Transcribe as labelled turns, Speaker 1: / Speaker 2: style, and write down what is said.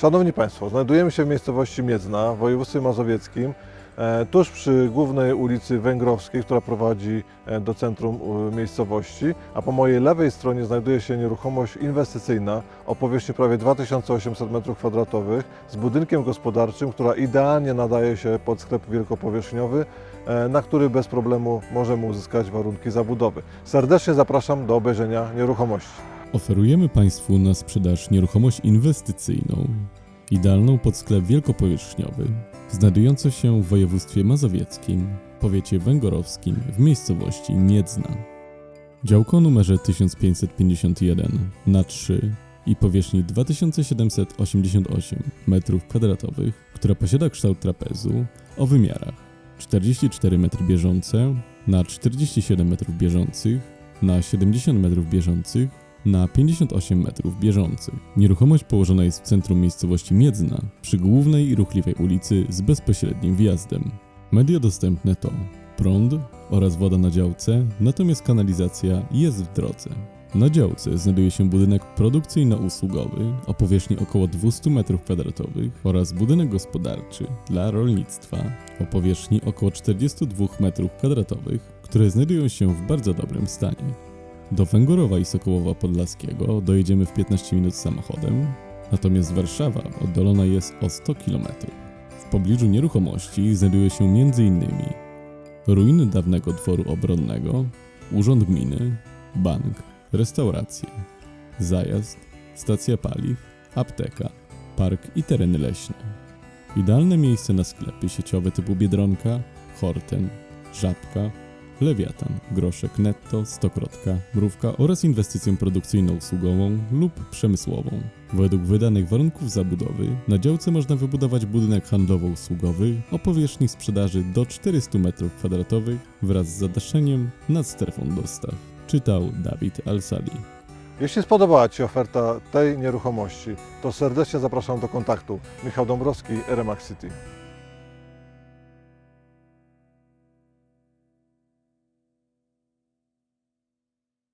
Speaker 1: Szanowni Państwo, znajdujemy się w miejscowości Miedzna w województwie mazowieckim, e, tuż przy głównej ulicy Węgrowskiej, która prowadzi e, do centrum miejscowości, a po mojej lewej stronie znajduje się nieruchomość inwestycyjna o powierzchni prawie 2800 m2 z budynkiem gospodarczym, która idealnie nadaje się pod sklep wielkopowierzchniowy, e, na który bez problemu możemy uzyskać warunki zabudowy. Serdecznie zapraszam do obejrzenia nieruchomości.
Speaker 2: Oferujemy Państwu na sprzedaż nieruchomość inwestycyjną, idealną pod sklep wielkopowierzchniowy, znajdującą się w województwie mazowieckim, powiecie węgorowskim, w miejscowości Miedzna. Działko o numerze 1551 na 3 i powierzchni 2788 m2, która posiada kształt trapezu o wymiarach 44 m bieżące na 47 m bieżących na 70 m bieżących na 58 metrów bieżących. Nieruchomość położona jest w centrum miejscowości Miedzna, przy głównej i ruchliwej ulicy z bezpośrednim wjazdem. Media dostępne to prąd oraz woda na działce, natomiast kanalizacja jest w drodze. Na działce znajduje się budynek produkcyjno-usługowy o powierzchni około 200 m2 oraz budynek gospodarczy dla rolnictwa o powierzchni około 42 m2, które znajdują się w bardzo dobrym stanie. Do Węgorowa i Sokołowa Podlaskiego dojedziemy w 15 minut samochodem, natomiast Warszawa oddalona jest o 100 km. W pobliżu nieruchomości znajduje się m.in. ruiny dawnego dworu obronnego, urząd gminy, bank, restauracje, zajazd, stacja paliw, apteka, park i tereny leśne. Idealne miejsce na sklepy sieciowe typu Biedronka, Horten, Żabka, Lewiatan, Groszek Netto, Stokrotka, Mrówka oraz inwestycją produkcyjno-usługową lub przemysłową. Według wydanych warunków zabudowy na działce można wybudować budynek handlowo-usługowy o powierzchni sprzedaży do 400 m2 wraz z zadaszeniem nad strefą dostaw. Czytał Dawid Alsali.
Speaker 1: Jeśli spodobała Ci oferta tej nieruchomości, to serdecznie zapraszam do kontaktu. Michał Dąbrowski, RMAX City.